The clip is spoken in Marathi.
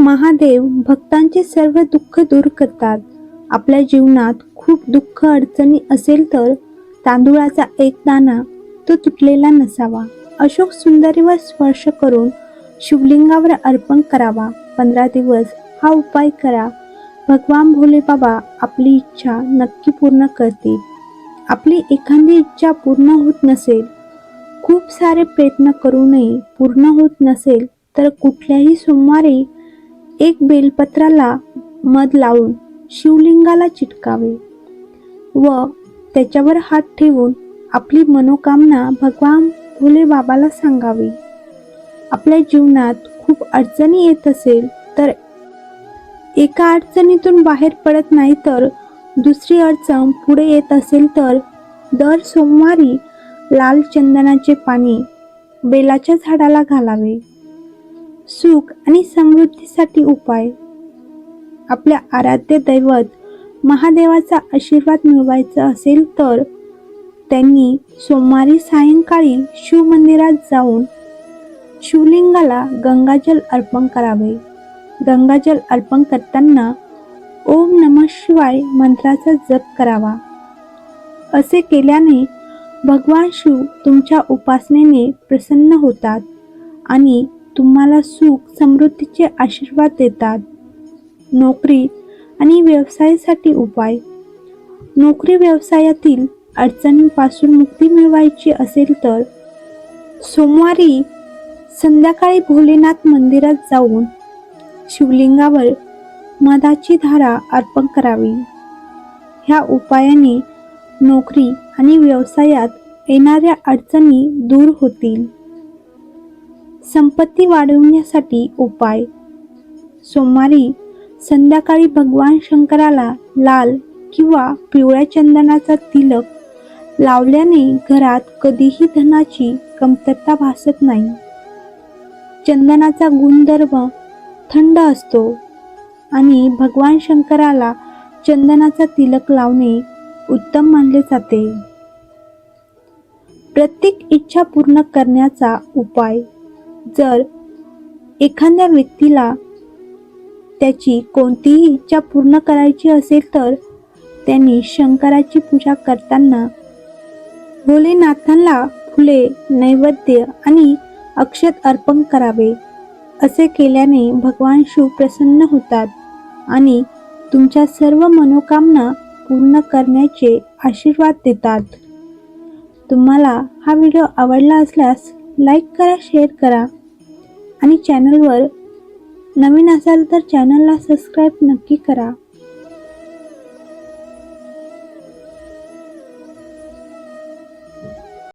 महादेव भक्तांचे सर्व दुःख दूर करतात. आपल्या जीवनात खूप दुःख अडचणी असेल तर तांदूळाचा एक दाना तो तुटलेला नसावा. अशोक सुंदरीवर स्पर्श करून शिवलिंगावर अर्पण करावा. पंधरा दिवस हा उपाय करा. भगवान भोले बाबा आपली इच्छा नक्की पूर्ण करतील. आपली एखादी इच्छा पूर्ण होत नसेल खूप सारे प्रयत्न करूनही पूर्ण होत नसेल तर कुठल्याही सोमवारी एक बेलपत्राला मध लावून शिवलिंगाला चिटकावे व त्याच्यावर हात ठेवून आपली मनोकामना भगवान भोले बाबाला सांगावी. आपल्या जीवनात खूप अडचणी येत असेल तर एका अडचणीतून बाहेर पडत नाही तर दुसरी अडचण पुढे येत असेल तर दर सोमवारी लाल चंदनाचे पाणी बेलाच्या झाडाला घालावे. सुख आणि समृद्धीसाठी उपाय. आपल्या आराध्य दैवत महादेवाचा आशीर्वाद मिळवायचा असेल तर त्यांनी सोमवारी सायंकाळी शिवमंदिरात जाऊन शिवलिंगाला गंगाजल अर्पण करावे. गंगाजल अर्पण करताना ओम नम शिवाय मंत्राचा जप करावा. असे केल्याने भगवान शिव तुमच्या उपासनेने प्रसन्न होतात आणि तुम्हाला सुख समृद्धीचे आशीर्वाद देतात. नोकरी आणि व्यवसायासाठी उपाय. नोकरी व्यवसायातील अडचणींपासून मुक्ती मिळवायची असेल तर सोमवारी संध्याकाळी भोलेनाथ मंदिरात जाऊन शिवलिंगावर मधाची धारा अर्पण करावी. ह्या उपायाने नोकरी आणि व्यवसायात येणाऱ्या अडचणी दूर होतील. संपत्ती वाढवण्यासाठी उपाय. सोमवारी संध्याकाळी भगवान शंकराला लाल किंवा पिवळ्या चंदनाचा तिलक लावल्याने घरात कधीही धनाची कमतरता भासत नाही. चंदनाचा गुणधर्म थंड असतो आणि भगवान शंकराला चंदनाचा तिलक लावणे उत्तम मानले जाते. प्रत्येक इच्छा पूर्ण करण्याचा उपाय जर एखाद्या व्यक्तीला त्याची कोणतीही इच्छा पूर्ण करायची असेल तर त्यांनी शंकराची पूजा करताना भोलेनाथांना फुले नैवेद्य आणि अक्षत अर्पण करावे. असे केल्याने भगवान शिव प्रसन्न होतात आणि तुमच्या सर्व मनोकामना पूर्ण करण्याचे आशीर्वाद देतात. तुम्हाला हा व्हिडिओ आवडला असल्यास लाईक करा शेअर करा. आणि चॅनलवर नवीन असाल तर चॅनलला सबस्क्राईब नक्की करा.